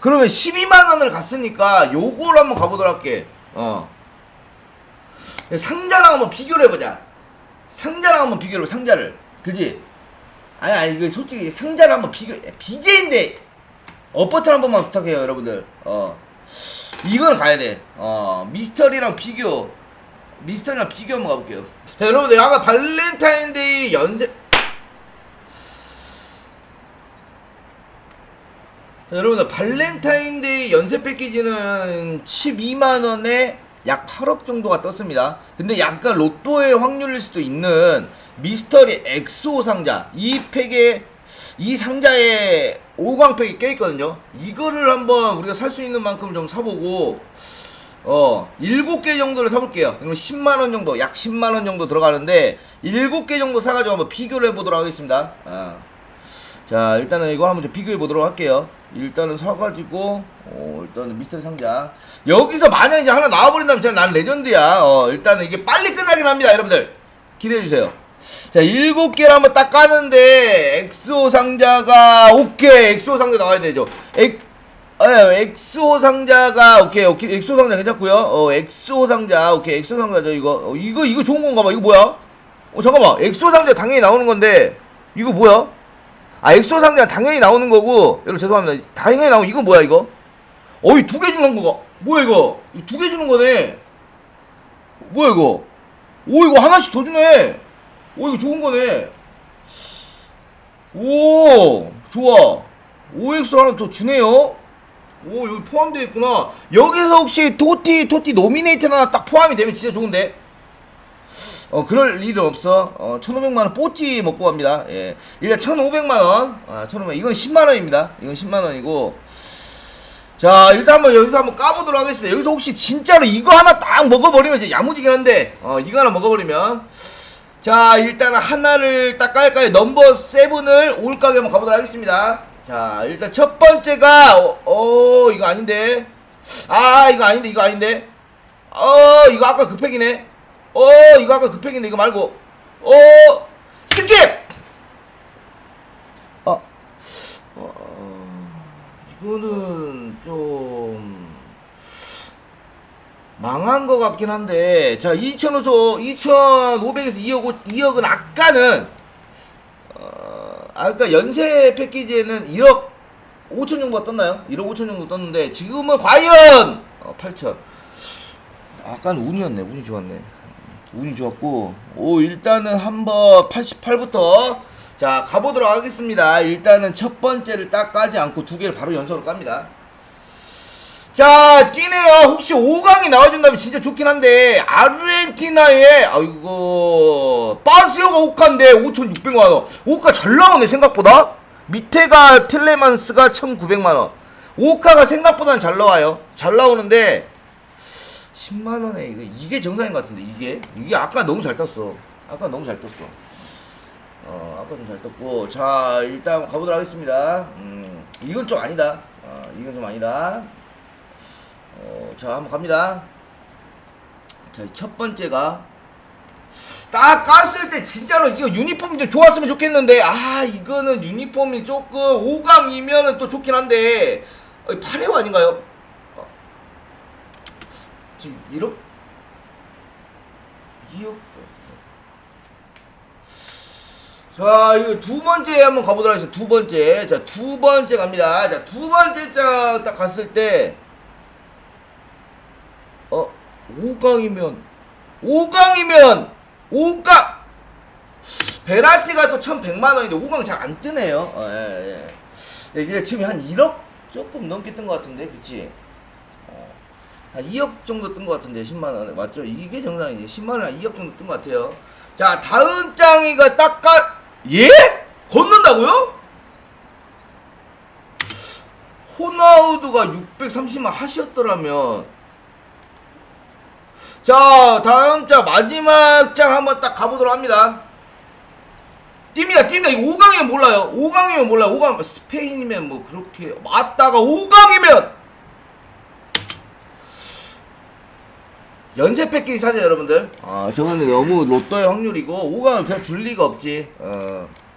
그러면 12만원을 갔으니까 요걸 한번 가보도록 할게. 어. 상자랑 한번 비교를 해보자. 상자랑 한번 비교를 해봐, 상자를. 그지? 아니, 아니, 이거 솔직히 상자를 한번 비교, BJ인데, 어퍼트 한 번만 부탁해요, 여러분들. 어. 이건 가야 돼. 어, 미스터리랑 비교. 미스터리랑 비교 한번 가볼게요. 자, 여러분들, 아까 발렌타인데이 연세, 자, 여러분들 발렌타인데이 연세 패키지는 12만원에 약 8억 정도가 떴습니다. 근데 약간 로또의 확률일 수도 있는 미스터리 엑소 상자 이 팩에 이 상자에 5광 팩이 껴있거든요. 이거를 한번 우리가 살 수 있는 만큼 좀 사보고 어 7개 정도를 사볼게요. 그러면 10만원 정도 약 10만원 정도 들어가는데 7개 정도 사가지고 한번 비교를 해보도록 하겠습니다. 어. 자 일단은 이거 한번 좀 비교해 보도록 할게요. 일단은 사가지고 어 일단은 미스터리 상자. 여기서 만약 이제 하나 나와버린다면 진짜 난 레전드야. 어 일단은 이게 빨리 끝나긴 합니다 여러분들. 기대해주세요. 자 일곱 개를 한번 딱 까는데 엑소 상자가 오케이. 엑소 상자 나와야 되죠. 엑 예, 엑소 상자가 오케이 오케이. 엑소 상자 괜찮고요. 어 엑소 상자 오케이. 엑소 상자죠 이거. 어, 이거 이거 좋은 건가 봐. 이거 뭐야? 어 잠깐만. 엑소 상자 당연히 나오는 건데 이거 뭐야 아 엑소 상자 당연히 나오는 거고. 여러분 죄송합니다. 당연히 나오는 이거 뭐야 이거? 어이 두 개 주는 거가 뭐야 이거? 두 개 주는 거네. 뭐야 이거? 오 이거 하나씩 더 주네. 오 이거 좋은 거네. 오 좋아. OX 하나 더 주네요. 오 여기 포함되어 있구나. 여기서 혹시 토티 토티 노미네이트 하나 딱 포함이 되면 진짜 좋은데 어 그럴 일은 없어. 어 1500만원 뽀찌 먹고 갑니다. 예. 일단 1500만원. 아 1500만 이건 10만원입니다. 이건 10만원이고. 자 일단 한번 여기서 한번 까보도록 하겠습니다. 여기서 혹시 진짜로 이거 하나 딱 먹어버리면 이제 야무지긴 한데 어 이거 하나 먹어버리면. 자 일단 하나를 딱 깔까요? 넘버 세븐을 올가게 한번 가보도록 하겠습니다. 자 일단 첫 번째가 어, 어 이거 아닌데. 아 이거 아닌데 이거 아닌데. 어 이거 아까 그 팩이네 어 이거 아까 그 팩인데 이거 말고. 어 스킵! 어, 어 이거는 좀 망한 것 같긴 한데. 자 2,000에서 2,500에서 2억 2억은 아까는 어 아까 연세 패키지에는 1억 5천 정도가 떴나요? 1억 5천 정도 떴는데 지금은 과연 어, 8천. 아까는 운이었네. 운이 좋았네 운이 좋았고 오 일단은 한번 88부터 자 가보도록 하겠습니다. 일단은 첫 번째를 딱 까지 않고 두 개를 바로 연속으로 깝니다. 자 뛰네요. 혹시 5강이 나와준다면 진짜 좋긴 한데 아르헨티나의 아이고 바르세오가 오카인데 5,600만원. 오카 잘 나오네 생각보다. 밑에가 틸레만스가 1,900만원. 오카가 생각보다는 잘 나와요. 잘 나오는데 10만 원에 이거 이게 정상인 것 같은데 이게? 이게 아까 너무 잘 떴어. 아까 너무 잘 떴어. 어 아까 좀 잘 떴고. 자 일단 가보도록 하겠습니다. 음 이건 좀 아니다. 어 이건 좀 아니다. 어, 자, 한번 갑니다. 자, 첫 번째가 딱 깠을 때 진짜로 이거 유니폼이 좀 좋았으면 좋겠는데 아 이거는 유니폼이 조금 5강이면은 또 좋긴 한데 어, 8회 아닌가요? 어. 지금 1억? 2억? 자 이거 두 번째 한번 가보도록 하겠습니다 두 번째 자 두 번째 갑니다 자 두 번째 장 딱 갔을 때 어, 5강이면 5강이면 5강 베라티가 또 1100만 원인데 5강 잘 안 뜨네요. 어, 예, 예. 예, 이게 지금 한 1억 조금 넘게 뜬 것 같은데, 그치? 어, 한 2억 정도 뜬 것 같은데, 10만 원에. 맞죠? 이게 정상이지. 10만 원에 한 2억 정도 뜬 것 같아요. 자, 다음 장이가 딱 가, 예? 걷는다고요? 호나우두가 630만 하셨더라면 자 다음 장 마지막 장 한번 딱 가보도록 합니다 뜁니다 뜁니다 이거 5강이면 몰라요 5강이면 몰라요 5강 스페인이면 뭐 그렇게 맞다가 5강이면 연세 패키지 사세요 여러분들. 아 저거는 너무 로또의 확률이고 5강을 그냥 줄 리가 없지. 어